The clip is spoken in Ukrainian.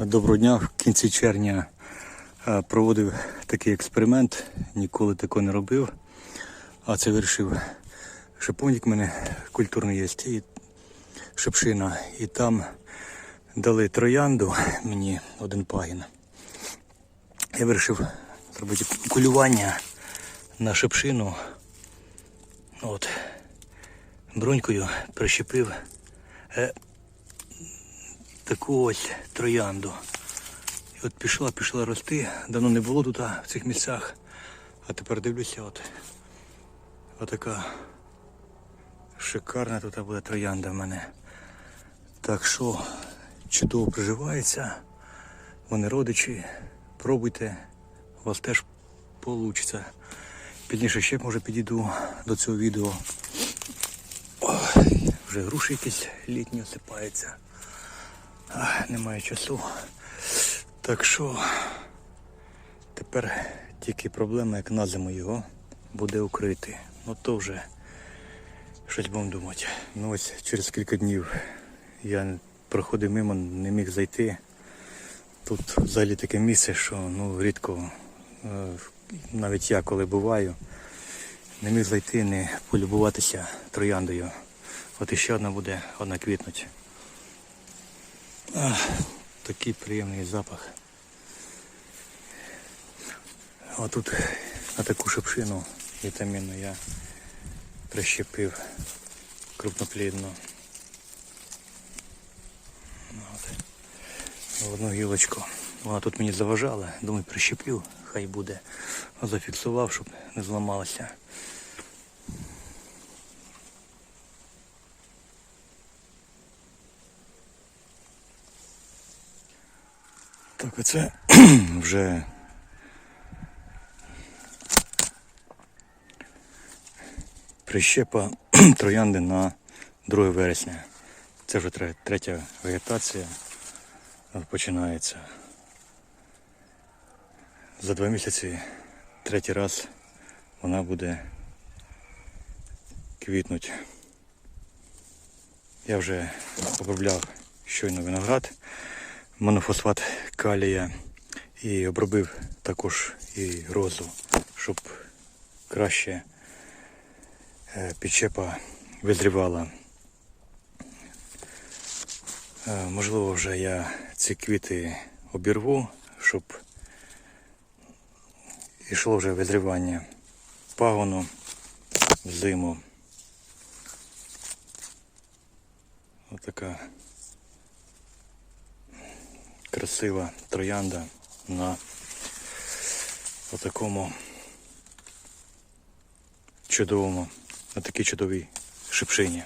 Доброго дня. В кінці червня е, проводив такий експеримент, ніколи такого не робив. А це вирішив шиповник мене культурний є і шипшина. І там дали троянду мені один пагін. Я вирішив зробити кулювання на шипшину. От. Бронькою прищепив е, таку ось троянду. І от пішла, пішла рости. Давно не було тут в цих місцях. А тепер дивлюся, от отака шикарна тут буде троянда в мене. Так що чудово приживається. Вони родичі. Пробуйте, у вас теж вийде. Пізніше ще може підійду до цього відео. Ой, вже груші якісь літні осипаються. Немає часу. Так що тепер тільки проблема, як на зиму його буде укрити. Ну то вже щось будемо думати. Ну ось через кілька днів я проходив мимо, не міг зайти. Тут взагалі таке місце, що ну рідко, е, навіть я коли буваю, не міг зайти, не полюбуватися трояндою. От іще одна буде, одна квітнуть. Ах, такий приємний запах. А тут на таку шипшину вітамінну я прищепив. Ну. В Одну гілочку. Вона тут мені заважала, думаю, прищеплю, хай буде. Зафіксував, щоб не зламалося. Так, оце вже прищепа троянди на 2 вересня. Це вже третя вегетація починається. За два місяці третій раз вона буде квітнути. Я вже обробляв щойно виноград, монофосфат калія і обробив також і розу, щоб краще е, підчепа визрівала. Е, Можливо, вже я ці квіти обірву, щоб йшло вже визрівання пагону в зиму. Отака красива троянда на отакому чудовому, на такій чудовій шипшині.